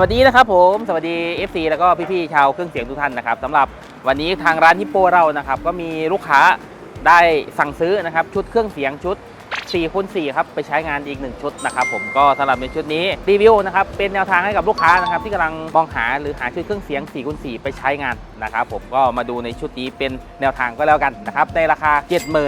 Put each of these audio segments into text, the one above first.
วัสดีนะครับผมสวัสดี FC แล้วก็พี่ๆชาวเครื่องเสียงทุกท่านนะครับสำหรับวันนี้ทางร้านฮิปโปเรานะครับก็มีลูกค้าได้สั่งซื้อนะครับชุดเครื่องเสียงชุด 4คูณ4ครับไปใช้งานอีก 1 ชุดนะครับผมก็สำหรับในชุดนี้รีวิวนะครับเป็นแนวทางให้กับลูกค้านะครับที่กำลังมองหาหรือหาชุดเครื่องเสียง4คูณ4ไปใช้งานนะครับผมก็มาดูในชุดนี้เป็นแนวทางก็แล้วกันนะครับในราคา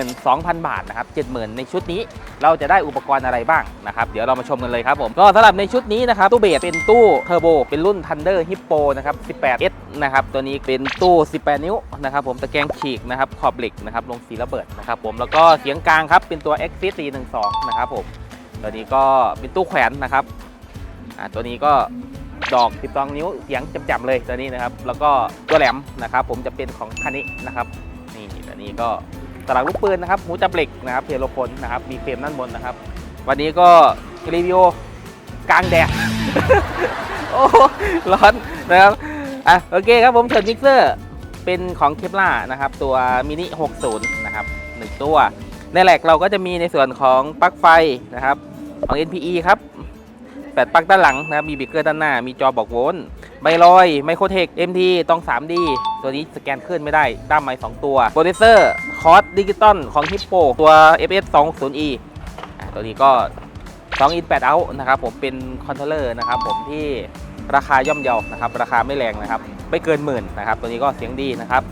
72,000 บาทนะครับ70,000 ในชุดนี้ เราจะได้อุปกรณ์อะไรบ้างนะครับเดี๋ยวเรามาชมกันเลยครับผมก็สำหรับในชุดนี้นะครับตู้เบสเป็นตู้เทอร์โบเป็นรุ่น Thunder Hippo นะครับ 18S นะครับตัวนี้เป็นตู้ 18 นิ้วนะครับผมตะแกรงฉีกนะครับขอบเหล็กนะครับลงสีระเบิดนะครับผมแล้วก็เสียงกลางครับเป็นตัว X41 12 นะครับผมตัวนี้ก็เป็นตู้แขวนนะครับตัวนี้ก็ดอก 12 นิ้วเสียงจำๆเลยตัวนี้นะครับ แล้วก็ตัวแหลมนะครับ ผมจะเป็นของคันนี้นะครับ นี่ตัวนี้ก็ตลับลูกปืนนะครับหูจับเหล็กนะครับเพลโลพลนะครับ มีเฟรมด้านบนนะครับ วันนี้ก็รีวิวกลางแดดโอ้ร้อนนะครับอะโอเคครับผมเชิญมิกเซอร์เป็นของเคปล่านะครับ ตัวมินิ 60 นะครับ 1 ตัว ในแหลกเราก็จะมีในส่วนของปลั๊กไฟนะครับของ NPE ครับแปดปลั๊กด้านหลังนะครับมีบรกเกอร์ด้านหน้า มีจอบอกโวลต์ใบลอยไมโครเทค MT ต้อง 3D ตัวนี้สแกนขึ้นไม่ได้ ด้ามไม้2ตัวโปรดิวเซอร์คอร์สดิจิตอลของ Hippo ตัว FS 2 0 E ตัวนี้ก็2 in 8 out นะครับผมเป็นคอนโทรลเลอร์นะครับผมที่ราคาย่อมเยานะครับ ราคาไม่แรงนะครับ ไม่เกินหมื่นนะครับ ตัวนี้ก็เสียงดีนะครับ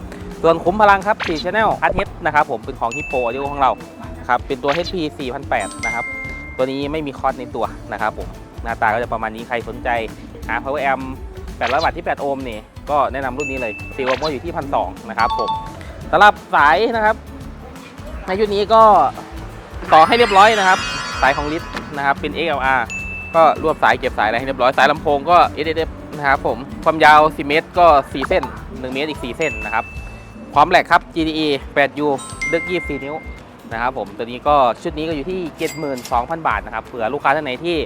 ส่วนขุมพลังครับ4 Channel คั h เ h นะครับผมเป็นของ Hippo Audio ของเราครับเป็นตัว HP 4008นะครับตัวนี้ไม่มีคอร์สในตัวนะครับผมหน้าตาก็จะประมาณนี้ใครสนใจหา Power Amp 800 วัตต์ที่ 8 โอห์มนี่ก็แนะนำรุ่นนี้เลยตีโอมก็อยู่ที่1,200นะครับผมสำหรับสายนะครับในชุดนี้ก็ต่อให้เรียบร้อยนะครับ สายของลิสนะครับเป็น XLR ก็รวบสายเก็บสายอะไรให้เรียบร้อยสายลำโพงก็ SSF นะครับผมความยาว 10 เมตรก็ 4 เส้น 1 เมตรอีก 4 เส้นนะครับ พร้อมแหลกครับ GDE 8U ดึก 24 นิ้วนะครับผมตัวนี้ก็ชุดนี้ก็อยู่ที่ 72,000 บาทนะครับเผื่อลูกค้าท่านไหนที่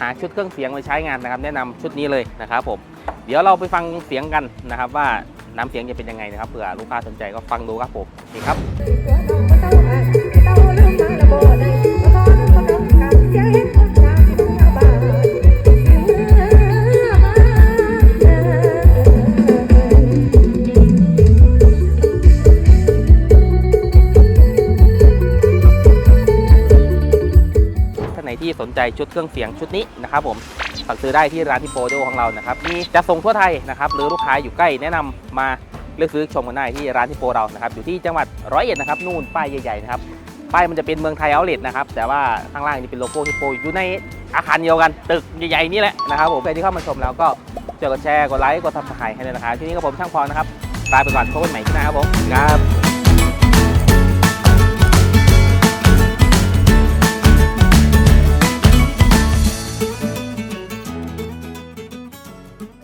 หาชุดเครื่องเสียงมาใช้งานนะครับ แนะนำชุดนี้เลยนะครับผมเดี๋ยวเราไปฟังเสียงกันนะครับ ว่าน้ำเสียงจะเป็นยังไงนะครับเผื่อลูกค้าสนใจก็ฟังดูครับผมนี่ครับ ที่สนใจชุดเครื่องเสียงชุดนี้นะครับผมสั่งซื้อได้ที่ร้านที่โปรโดของเรานะครับมีจะส่งทั่วไทยนะครับหรือลูกค้าอยู่ใกล้แนะนำมาเลือกซื้อชมกันได้ที่ร้านที่โปรเรานะครับอยู่ที่จังหวัดร้อยเอ็ดนะครับนู่นป้ายใหญ่ๆนะครับป้ายมันจะเป็นเมืองไทยเอาเลทนะครับแต่ว่าข้างล่างนี่เป็นโลโก้ที่โปรอยู่ในอาคารเดียวกันตึกใหญ่ๆนี่แหละนะครับผมใครที่เข้ามาชมแล้วก็เจอกดแชร์กดไลค์กดซับสไครต์ให้เลยนะครับที่นี่ก็ผมช่างพรนะครับลาไปก่อนพบกันใหม่ที่หน้าครับผมครับ